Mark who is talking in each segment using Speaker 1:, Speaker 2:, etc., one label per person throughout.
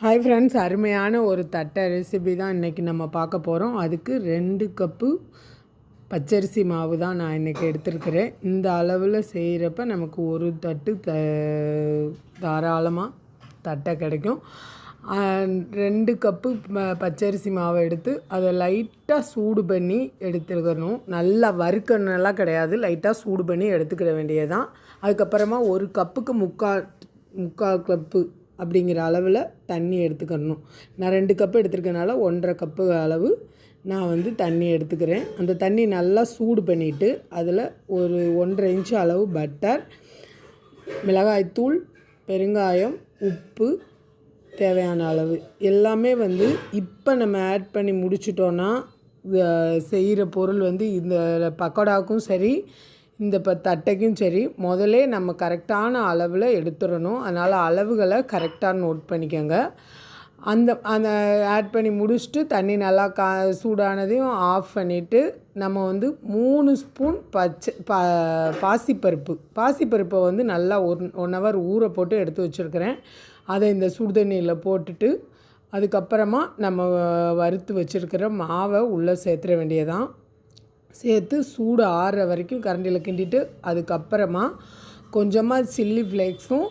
Speaker 1: Hi friends அருமையான ஒரு தட்டை ரெசிபி தான் இன்றைக்கி நம்ம பார்க்க போகிறோம் அதுக்கு ரெண்டு கப்பு பச்சரிசி மாவு தான் நான் இன்றைக்கி எடுத்துருக்கிறேன். இந்த அளவில் செய்கிறப்ப நமக்கு ஒரு தட்டு த தாராளமாக தட்டை கிடைக்கும். ரெண்டு கப்பு பச்சரிசி மாவை எடுத்து அதை லைட்டாக சூடு பண்ணி எடுத்துக்கணும் நல்லா வறுக்கணும்லாம் கிடையாது. லைட்டாக சூடு பண்ணி எடுத்துக்கிற வேண்டியதான் அதுக்கப்புறமா ஒரு கப்புக்கு முக்கால் முக்கால் கப்பு அப்படிங்கிற அளவில் தண்ணி எடுத்துக்கணும் நான் ரெண்டு கப்பு எடுத்துருக்கனால ஒன்றரை கப்பு அளவு நான் வந்து தண்ணி எடுத்துக்கிறேன். அந்த தண்ணி நல்லா சூடு பண்ணிவிட்டு அதில் ஒரு ஒன்றரை இன்ச்சு அளவு பட்டர் மிளகாய்த்தூள் பெருங்காயம் உப்பு தேவையான அளவு. எல்லாமே வந்து இப்போ நம்ம ஆட் பண்ணி முடிச்சிட்டோன்னா செய்கிற பொருள் வந்து இந்த பக்கோடாவுக்கும் சரி இந்த இப்போ தட்டைக்கும் சரி முதலே நம்ம கரெக்டான அளவில் எடுத்துடணும். அதனால் அளவுகளை கரெக்டாக நோட் பண்ணிக்கோங்க. அந்த அந்த ஆட் பண்ணி முடிச்சுட்டு தண்ணி நல்லா கா சூடானதையும் ஆஃப் பண்ணிவிட்டு நம்ம வந்து மூணு ஸ்பூன் பச்சை பா பாசிப்பருப்பு. பாசிப்பருப்பை வந்து நல்லா ஒன் ஒன் ஹவர் ஊற போட்டு எடுத்து வச்சுருக்கிறேன். அதை இந்த சுடுதண்ணியில் போட்டுட்டு அதுக்கப்புறமா நம்ம வறுத்து வச்சுருக்கிற மாவை உள்ளே சேர்த்துற வேண்டியதான் சேர்த்து சூடு ஆறுற வரைக்கும் கரண்டியில் கிண்டிட்டு அதுக்கப்புறமா கொஞ்சமாக சில்லி ஃப்ளேக்ஸும்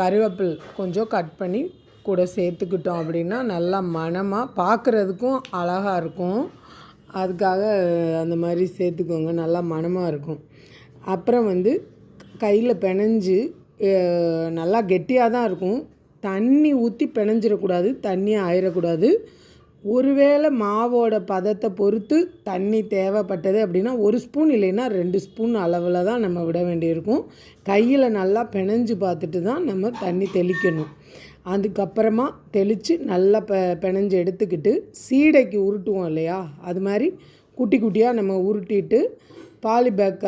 Speaker 1: கருவேப்பில் கொஞ்சம் கட் பண்ணி கூட சேர்த்துக்கிட்டோம் அப்படின்னா நல்லா மனமாக பார்க்குறதுக்கும் அழகாக இருக்கும். அதுக்காக அந்த மாதிரி சேர்த்துக்கோங்க நல்லா மனமாக இருக்கும். அப்புறம் வந்து கையில் பிணைஞ்சு நல்லா கெட்டியாக தான் இருக்கும். தண்ணி ஊற்றி பிணைஞ்சிடக்கூடாது தண்ணியாக ஆயிடக்கூடாது ஒருவேளை மாவோட பதத்தை பொறுத்து தண்ணி தேவைப்பட்டது அப்படின்னா ஒரு ஸ்பூன் இல்லைன்னா ரெண்டு ஸ்பூன் அளவில் தான் நம்ம விட வேண்டியிருக்கும். கையில் நல்லா பிணைஞ்சு பார்த்துட்டு தான் நம்ம தண்ணி தெளிக்கணும். அதுக்கப்புறமா தெளித்து நல்லா ப பிணைஞ்சு எடுத்துக்கிட்டு சீடைக்கு உருட்டுவோம் இல்லையா? அது மாதிரி குட்டி குட்டியாக நம்ம உருட்டிட்டு பாலி பேக்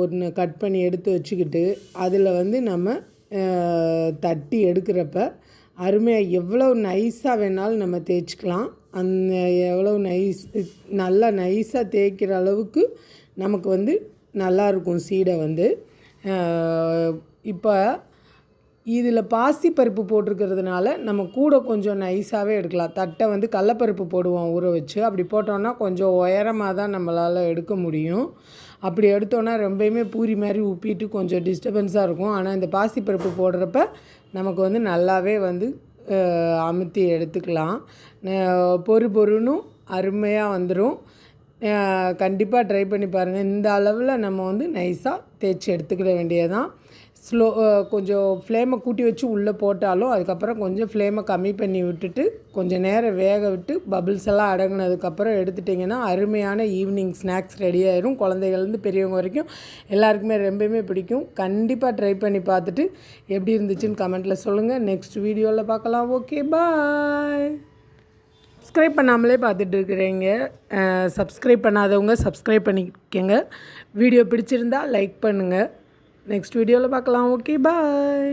Speaker 1: ஒன்று கட் பண்ணி எடுத்து வச்சுக்கிட்டு அதில் வந்து நம்ம தட்டி எடுக்கிறப்ப அருமையாக எவ்வளோ நைஸாக வேணாலும் நம்ம தேய்ச்சிக்கலாம். அந்த எவ்வளோ நைஸ் நல்லா நைஸாக தேய்க்கிற அளவுக்கு நமக்கு வந்து நல்லாயிருக்கும் சீடை வந்து. இப்போ இதில் பாசிப்பருப்பு போட்டிருக்கிறதுனால நம்ம கூட கொஞ்சம் நைஸாகவே எடுக்கலாம். தட்டை வந்து கடலப்பருப்பு போடுவோம் ஊற வச்சு. அப்படி போட்டோன்னா கொஞ்சம் உயரமாக தான் நம்மளால் எடுக்க முடியும். அப்படி எடுத்தோன்னா ரொம்பவுமே பூரி மாதிரி உப்பிட்டு கொஞ்சம் டிஸ்டர்பன்ஸாக இருக்கும். ஆனால் இந்த பாசிப்பருப்பு போடுறப்ப நமக்கு வந்து நல்லாவே வந்து அமுத்தி எடுத்துக்கலாம். பொறு பொறுனும் அருமையாக வந்துடும் கண்டிப்பாக ட்ரை பண்ணி பாருங்கள் இந்த அளவில் நம்ம வந்து நைஸாக தேய்ச்சி எடுத்துக்கிட வேண்டியதான் ஸ்லோ கொஞ்சம் ஃப்ளேமை கூட்டி வச்சு உள்ளே போட்டாலும் அதுக்கப்புறம் கொஞ்சம் ஃப்ளேமை கம்மி பண்ணி விட்டுட்டு கொஞ்சம் நேரம் வேக விட்டு பபிள்ஸ் எல்லாம் அடங்கினதுக்கப்புறம் எடுத்துட்டிங்கன்னா அருமையான ஈவினிங் ஸ்நாக்ஸ் ரெடி ஆயிரும். குழந்தைகள்லேருந்து பெரியவங்க வரைக்கும் எல்லாருக்குமே ரொம்பவுமே பிடிக்கும். கண்டிப்பாக ட்ரை பண்ணி பார்த்துட்டு எப்படி இருந்துச்சுன்னு கமெண்ட்டில் சொல்லுங்கள் நெக்ஸ்ட் வீடியோவில் பார்க்கலாம். ஓகே பாய் சப்ஸ்கிரைப் பண்ணாமலே பார்த்துட்டு இருக்கிறீங்க. சப்ஸ்கிரைப் பண்ணாதவங்க சப்ஸ்கிரைப் பண்ணிக்கோங்க. வீடியோ பிடிச்சிருந்தா லைக் பண்ணுங்கள் நெக்ஸ்ட் வீடியோவில் பார்க்கலாம். Okay bye